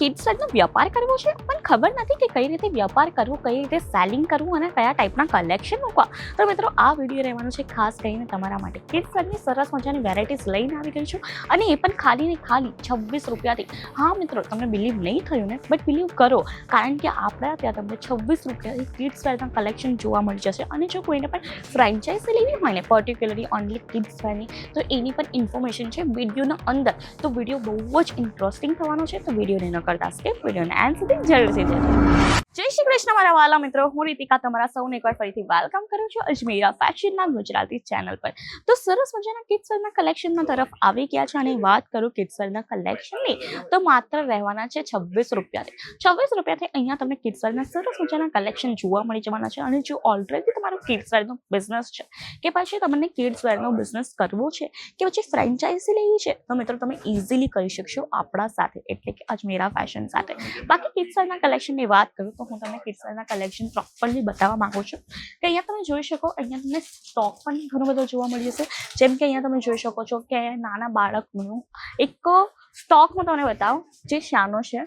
Kids વેરનો વ્યાપાર કરવો છે, પણ ખબર નથી કે કઈ રીતે વ્યાપાર કરવો, કઈ રીતે સેલિંગ કરવું અને કયા ટાઈપના કલેક્શન મૂકવા. તો મિત્રો, આ વીડિયો રહેવાનો છે ખાસ કરીને તમારા માટે. કિડ્સ વેરની સરસ મજાની વેરાયટીઝ લઈને આવી ગઈ છું અને એ પણ ખાલી ને ખાલી છવ્વીસ રૂપિયાથી. હા મિત્રો, તમને બિલીવ નહીં થયું ને બટ બિલીવ કરો, કારણ કે આપણા ત્યાં તમને છવ્વીસ રૂપિયાથી કિડ્સ વેરના કલેક્શન જોવા મળી જશે. અને જો કોઈને પણ ફ્રેન્ચાઇઝી લેવી હોય ને પર્ટિક્યુલરલી ઓનલી કિડ્સ વેરની તો એની પણ ઇન્ફોર્મેશન છે વિડીયોના અંદર. તો વીડિયો બહુ જ ઇન્ટરેસ્ટિંગ થવાનો છે, તો વિડીયોને ન કરતા સ્કીપ વિડીયોને એન્ડ સુધી જરૂરથી જોજો જય શ્રી કૃષ્ણ મારા વાલા મિત્રો. હું રીતિકા, તમારા સૌને એકવાર ફરીથી વેલકમ કરું છું અજમેરા ફેશનના ગુજરાતી ચેનલ પર. તો સરસ મજાના કિડ્સવેરના કલેક્શનના તરફ આવી ગયા છે અને વાત કરું કિડ્સવેરના કલેક્શનની તો માત્ર રહેવાના છે છવ્વીસ રૂપિયાથી. છવ્વીસ રૂપિયાથી અહીંયા તમને કિડ્સવેરના સરસ મજાના કલેક્શન જોવા મળી જવાના છે અને જો ઓલરેડી તમારો કિડ્સવેરનો બિઝનેસ છે, કે પછી તમને કિડ્સવેરનો બિઝનેસ કરવો છે, કે પછી ફ્રેન્ચાઇઝી લેવી છે, તો મિત્રો તમે ઇઝીલી કરી શકશો આપણા સાથે, એટલે કે અજમેરા ફેશન સાથે. બાકી કિડ્સવેરના કલેક્શનની વાત કરું તો હું તમને કિડ્સના કલેક્શન પ્રોપરલી બતાવવા માંગુ છું. કે અહીંયા તમે જોઈ શકો, અહીંયા તમને સ્ટોક પણ ઘણો બધો જોવા મળી જશે જેમ કે અહીંયા તમે જોઈ શકો છો કે નાના બાળકનું એક સ્ટોક હું તમને બતાવું, જે શાનો છે.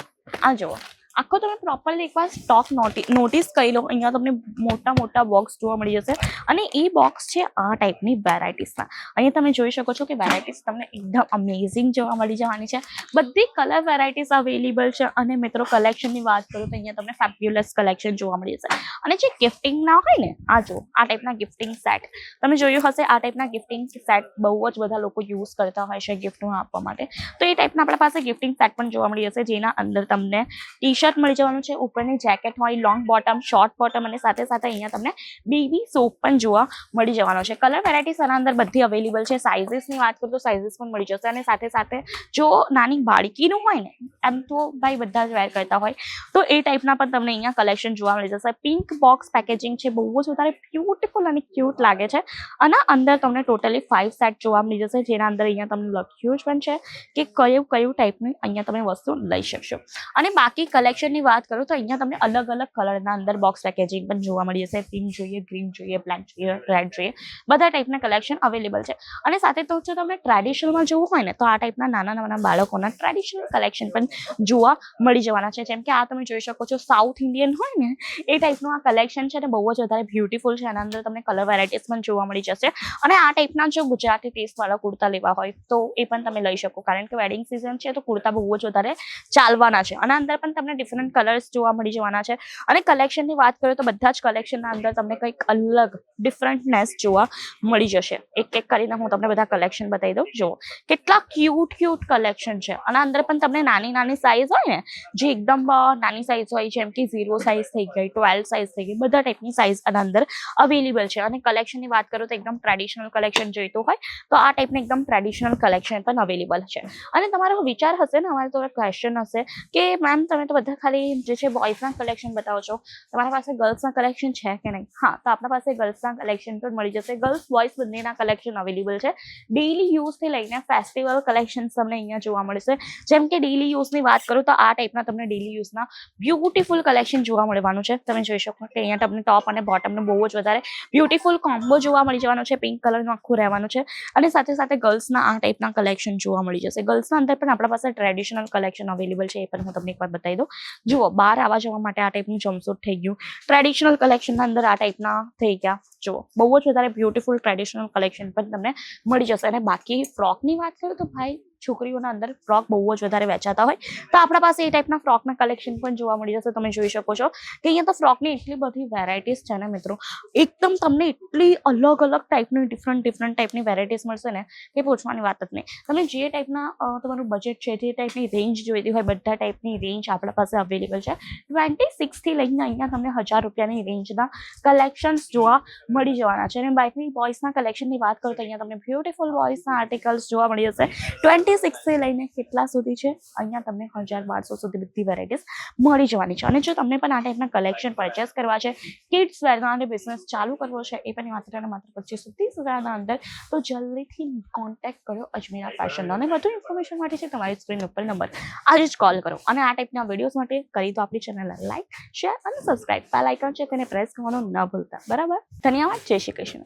આ જુઓ. આખો તમે પ્રોપરલી એકવાર સ્ટોક નોટિસ કરી લો. અહીંયા તમને મોટા મોટા બોક્સ જોવા મળી જશે. અને એ બોક્સ છે આ ટાઈપની વેરાયટીસના અહીંયા તમે જોઈ શકો છો કે વેરાયટીસ તમને એકદમ અમેઝિંગ જોવા મળી જવાની છે. બધી કલર વેરાયટીસ અવેલેબલ છે. અને મિત્રો કલેક્શનની વાત કરું તો અહીંયા તમને ફેબ્યુલસ કલેક્શન જોવા મળી જશે. અને જે ગિફ્ટિંગના હોય ને, આ જો આ ટાઈપના ગિફ્ટિંગ સેટ તમે જોયું હશે, આ ટાઈપના ગિફ્ટિંગ સેટ બહુ જ બધા લોકો યુઝ કરતા હોય છે ગિફ્ટમાં આપવા માટે. તો એ ટાઈપના આપણા પાસે ગિફ્ટિંગ સેટ પણ જોવા મળી જશે, જેના અંદર તમને ટી શર્ટ મળી જવાનું છે ઉપરની જેકેટ હોય લોંગ બોટમ શોર્ટ બોટમ અને સાથે સાથે અહીંયા તમને બેબી સોપ પણ જોવા મળી જવાનો છે. કલર વેરાયટીસ આના અંદર બધી અવેલેબલ છે. સાઇઝીસની વાત કરું તો સાઇઝીસ પણ મળી જશે અને સાથે સાથે જો નાની બાળકીનું હોય ને, એમ તો ભાઈ બધા જ વેર કરતા હોય, તો એ ટાઈપના પણ તમને અહીંયા કલેક્શન જોવા મળી જશે. પિંક બોક્સ પેકેજિંગ છે, બહુ જ વધારે બ્યુટીફુલ અને ક્યુટ લાગે છે. અને અંદર તમને ટોટલી ફાઇવ સેટ જોવા મળી જશે, જેના અંદર અહીંયા તમને લખ્યું જ પણ છે કે કયું કયું ટાઈપની અહીંયા તમે વસ્તુ લઈ શકશો. અને બાકી કલેક્શનની વાત કરું તો અહીંયા તમને અલગ અલગ કલરના અંદર બોક્સ પેકેજિંગ પણ જોવા મળી જશે પિંક જોઈએ ગ્રીન જોઈએ બ્લેક જોઈએ રેડ જોઈએ. બધા ટાઈપના કલેક્શન અવેલેબલ છે. અને સાથે તો જો તમને ટ્રેડિશનલમાં જોવું હોય ને તો આ ટાઈપના નાના નાના બાળકોના ટ્રેડિશનલ કલેક્શન પણ જોવા મળી જવાના છે. જેમ કે આ તમે જોઈ શકો છો સાઉથ ઇન્ડિયન હોય ને, એ ટાઈપનું આ કલેક્શન છે ને બહુ જ વધારે બ્યુટીફુલ છે. આના અંદર તમને કલર વેરાયટીઝ પણ જોવા મળી જશે. અને આ ટાઈપના જો ગુજરાતી ટેસ્ટવાળા કુર્તા લેવા હોય તો એ પણ તમે લઈ શકો. કારણ કે વેડિંગ સિઝન છે તો કુર્તા બહુ જ વધારે ચાલવાના છે. અને અંદર પણ તમને ડિફરન્ટ કલર્સ જોવા મળી જવાના છે. અને કલેક્શનની વાત કરું તો બધા જ કલેક્શનના અંદર તમને કંઈક અલગ ડિફરન્ટનેસ જોવા મળી જશે. એક એક કરીને હું તમને બધા કલેક્શન બતાવી દઉં. જુઓ, કેટલા ક્યુટ ક્યુટ કલેક્શન છે. અને અંદર પણ તમને નાની નાની સાઇઝ હોય ને, જે એકદમ નાની સાઇઝ હોય, જેમ કે ઝીરો સાઇઝ થઈ ગઈ ટ્વેલ્વ સાઇઝ થઈ ગઈ, બધા ટાઈપની સાઇઝ આના અંદર અવેલેબલ છે. અને કલેક્શનની વાત કરું તો એકદમ ટ્રેડિશનલ કલેક્શન જોઈતું હોય, તો આ ટાઈપનું એકદમ ટ્રેડિશનલ કલેક્શન પણ અવેલેબલ છે. અને તમારો વિચાર હશે ને, અમારે તો ક્વેશ્ચન હશે કે મેમ તમે તો બધા ખાલી જે છે બોયઝના કલેક્શન બતાવો છો. તમારા પાસે ગર્લ્સના કલેક્શન છે કે નહીં? હા, તો આપણા પાસે ગર્લ્સના કલેક્શન પણ મળી જશે. ગર્લ્સ બોયઝ બંનેના કલેક્શન અવેલેબલ છે. ડેઇલી યુઝથી લઈને ફેસ્ટિવલ કલેક્શન તમને અહીંયા જોવા મળશે. જેમ કે ડેઇલી યુઝની વાત કરું તો આ ટાઈપના તમને ડેઇલી યુઝના બ્યુટીફુલ કલેક્શન જોવા મળવાનું છે. તમે જોઈ શકો કે અહીંયા તમને ટોપ અને બોટમનું બહુ જ વધારે બ્યુટીફુલ કોમ્બો જોવા મળી જવાનો છે. પિંક કલરનું આખું રહેવાનું છે. અને સાથે સાથે ગર્લ્સના આ ટાઈપના કલેક્શન જોવા મળી જશે. ગર્લ્સના અંદર પણ આપણા પાસે ટ્રેડિશનલ કલેક્શન અવેલેબલ છે. એ પણ હું તમને એકવાર બતાવી દઉં. જુઓ, બહાર આવવા જવા માટે આ ટાઈપનું જમસૂટ થઈ ગયું. ટ્રેડિશનલ કલેક્શનના અંદર આ ટાઈપના થઈ ગયા. જુઓ, બહુ જ વધારે બ્યુટીફુલ ટ્રેડિશનલ કલેક્શન પણ તમને મળી જશે. અને બાકી ફ્રોકની વાત કરું તો ભાઈ છોકરીઓના અંદર ફ્રોક બહુ જ વધારે વેચાતા હોય. તો આપણા પાસે એ ટાઈપના ફ્રોકના કલેક્શન પણ જોવા મળી જશે, તમે જોઈ શકો છો. કે અહીંયા તો ફ્રોકની એટલી બધી વેરાયટીઝ છે ને મિત્રો. એકદમ તમને એટલી અલગ અલગ ટાઈપની ડિફરન્ટ ડિફરન્ટ ટાઈપની વેરાયટીઝ મળશે ને કે પૂછવાની વાત જ નહીં. તમે જે ટાઈપના તમારું બજેટ છે, જે ટાઈપની રેન્જ જોઈતી હોય, બધા ટાઈપની રેન્જ આપણા પાસે અવેલેબલ છે. ટ્વેન્ટી સિક્સથી લઈને અહીંયા તમને હજાર રૂપિયાની રેન્જના કલેક્શન્સ જોવા મળી જવાના છે. અને બાઇકની બોಯ್સના કલેક્શનની વાત કરું તો અહીંયા તમને બ્યુટીફુલ બોಯ್સના આર્ટિકલ્સ જોવા મળી જશે. ટ્વેન્ટી સિક્સથી લઈને કેટલા સુધી છે? અહીંયા તમને હજાર બારસો સુધી બધી વેરાયટીઝ મળી જવાની છે. અને જો તમને પણ આ ટાઈપના કલેક્શન પરચેસ કરવા છે કિડ્સ વેરના અને બિઝનેસ ચાલુ કરવો છે, એ પણ માત્ર અને માત્ર પચીસો ત્રીસ હજારના અંદર, તો જલ્દીથી કોન્ટેક્ટ કરો અજમેરા ફેશનનો અને વધુ ઇન્ફોર્મેશન માટે છે તમારી સ્ક્રીન ઉપર નંબર આજે જ કોલ કરો. અને આ ટાઈપના વિડીયોઝ માટે કરી તો આપણી ચેનલ લાઈક શેર અને સબસ્ક્રાઈબ બેલ આઇકન છે તેને પ્રેસ કરવાનું ન ભૂલતા. બરાબર? ધન્યવાદ. જય શ્રી કૃષ્ણ.